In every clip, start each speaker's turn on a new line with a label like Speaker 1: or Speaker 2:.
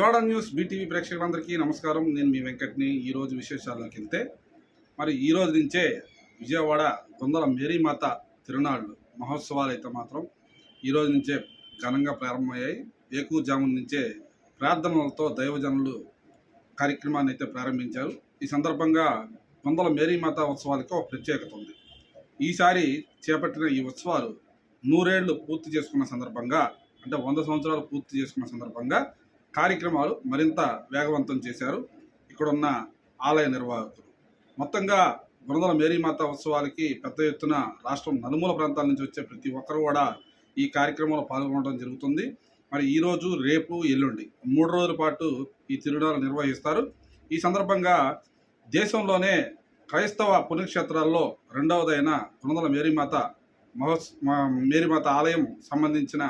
Speaker 1: Bezawada news BTV ప్రేక్షకులందరికీ నమస్కారం. నేను మీ వెంకట్ని. ఈరోజు విశేషాల్లోకి వెళ్తే మరి ఈ రోజు నుంచే విజయవాడ కొందల మేరీమాత తిరునాళ్ళు మహోత్సవాలు అయితే మాత్రం ఈ రోజు నుంచే ఘనంగా ప్రారంభమయ్యాయి. వేకుజామున నుంచే ప్రార్థనలతో దైవజనులు కార్యక్రమాన్ని అయితే ప్రారంభించారు. ఈ సందర్భంగా కొందల మేరీమాత ఉత్సవాలకు ఒక ప్రత్యేకత ఉంది. ఈసారి చేపట్టిన ఈ ఉత్సవాలు నూరేళ్ళు పూర్తి చేసుకున్న సందర్భంగా అంటే వంద సంవత్సరాలు పూర్తి చేసుకున్న సందర్భంగా కార్యక్రమాలు మరింత వేగవంతం చేశారు. ఇక్కడున్న ఆలయ నిర్వాహకులు. మొత్తంగా గుణదల మేరీమాత ఉత్సవాలకి పెద్ద ఎత్తున రాష్ట్రం నలుమూల ప్రాంతాల నుంచి వచ్చే ప్రతి ఒక్కరు కూడా ఈ కార్యక్రమంలో పాల్గొనడం జరుగుతుంది. మరి ఈరోజు రేపు ఎల్లుండి మూడు రోజుల పాటు ఈ తిరునాలు నిర్వహిస్తారు. ఈ సందర్భంగా దేశంలోనే క్రైస్తవ పుణ్యక్షేత్రాల్లో రెండవదైన గుణదల మేరీమాత మహోత్స మేరీమాత ఆలయం సంబంధించిన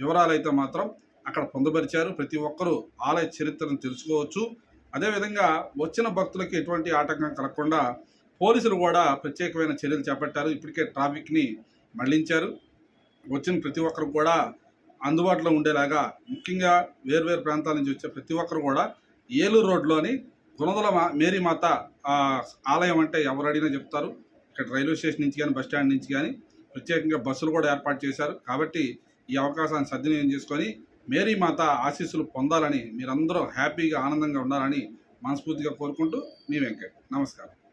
Speaker 1: వివరాలైతే మాత్రం అక్కడ పొందుపరిచారు. ప్రతి ఒక్కరూ ఆలయ చరిత్రను తెలుసుకోవచ్చు. అదేవిధంగా వచ్చిన భక్తులకి ఎటువంటి ఆటంకం కలగకుండా పోలీసులు కూడా ప్రత్యేకమైన చర్యలు చేపట్టారు. ఇప్పటికే ట్రాఫిక్ని మళ్ళించారు. వచ్చిన ప్రతి ఒక్కరు కూడా అందుబాటులో ఉండేలాగా ముఖ్యంగా వేర్వేరు ప్రాంతాల నుంచి వచ్చే ప్రతి ఒక్కరు కూడా ఏలూరు రోడ్లోని గుణదల మేరీమాత ఆ, ఆలయం అంటే ఎవరు అడిగినా చెప్తారు. ఇక్కడ రైల్వే స్టేషన్ నుంచి కానీ బస్ స్టాండ్ నుంచి కానీ ప్రత్యేకంగా బస్సులు కూడా ఏర్పాటు చేశారు. కాబట్టి ఈ అవకాశాన్ని సద్వినియోగం చేసుకొని మేరీ మాత ఆశీస్సులు పొందాలని మీరందరూ హ్యాపీగా ఆనందంగా ఉండాలని మనస్ఫూర్తిగా కోరుకుంటూ మీ వెంకట్. నమస్కారం.